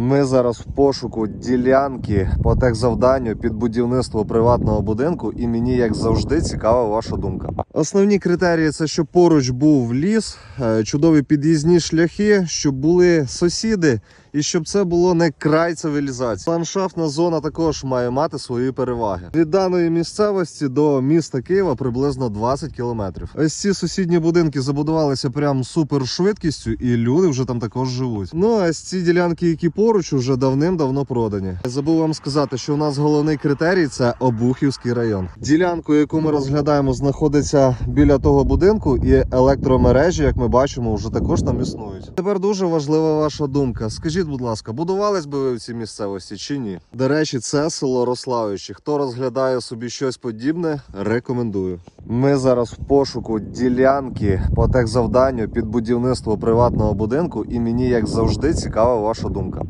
Ми зараз в пошуку ділянки по техзавданню під будівництво приватного будинку, і мені, як завжди, цікава ваша думка. Основні критерії це щоб поруч був ліс, е, чудові під'їзні шляхи, щоб були сусіди, і щоб це було не край цивілізації. Ландшафтна зона також має мати свої переваги. Від даної місцевості до міста Києва приблизно 20 кілометрів. Ось ці сусідні будинки забудувалися прям супер швидкістю, і люди вже там також живуть. Ну а ось ці ділянки, які поруч, вже давним-давно продані. Забув вам сказати, що у нас головний критерій це Обухівський район. Ділянку, яку ми розглядаємо, знаходиться біля того будинку, і електромережі, як ми бачимо, вже також там існують. Тепер дуже важлива ваша думка. Скажіть, будь ласка, будувались би ви в цій місцевості чи ні? До речі, це село Рославичі. Хто розглядає собі щось подібне, рекомендую. Ми зараз в пошуку ділянки по техзавданню під будівництво приватного будинку, і мені, як завжди, цікава ваша думка.